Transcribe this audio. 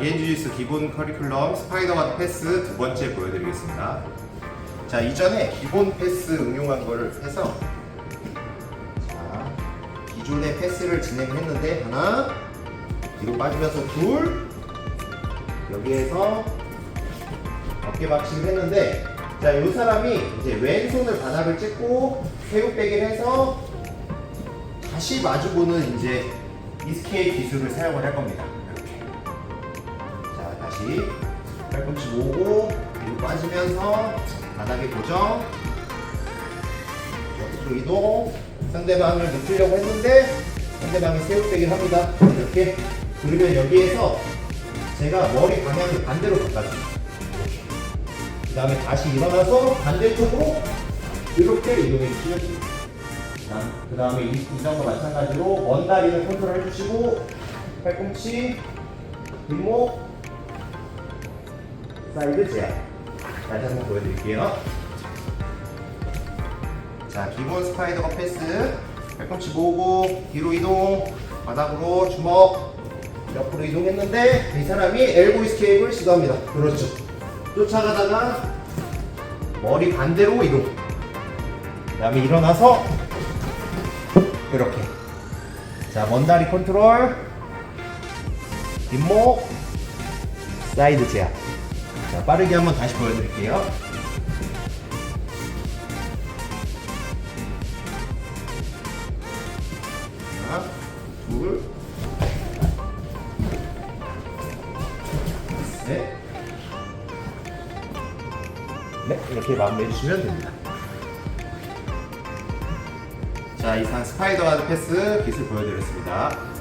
GS 기본 커리큘럼 스파이더 가드 패스 두 번째 보여드리겠습니다. 자, 이전에 기본 패스 응용한 거를 해서 자, 기존의 패스를 진행했는데 하나, 뒤로 빠지면서 둘, 여기에서 어깨 박치기를 했는데 자, 이 사람이 이제 왼손을 바닥을 찍고 새우빼기를 해서 다시 마주보는 이제 이스케이프 기술을 사용을 할 겁니다. 다시 팔꿈치 모으고 뒤로 빠지면서 바닥에 고정. 옆으로 이동. 상대방을 눕히려고 했는데 상대방이 새우빼기를 합니다. 이렇게. 그러면 여기에서 제가 머리 방향을 반대로 바꿔줍니다. 그 다음에 다시 일어나서 반대쪽으로 이렇게 이동해 주시면 그 다음에 이 이전과 마찬가지로 먼 다리를 컨트롤 해주시고 팔꿈치 뒷목 사이드 제압 다시 한번 보여드릴게요. 자 기본 스파이더가 패스. 팔꿈치 모으고 뒤로 이동. 바닥으로 주먹. 옆으로 이동했는데 이 사람이 엘보 이스케이프를 시도합니다. 그렇죠. 쫓아가다가 머리 반대로 이동. 그 다음에 일어나서 이렇게. 자 먼다리 컨트롤. 뒷목. 사이드 제압 자 빠르게 한번 다시 보여드릴게요. 네, 이렇게 마무리해 주시면 됩니다. 자, 이상 스파이더 가드 패스 기술 보여드렸습니다.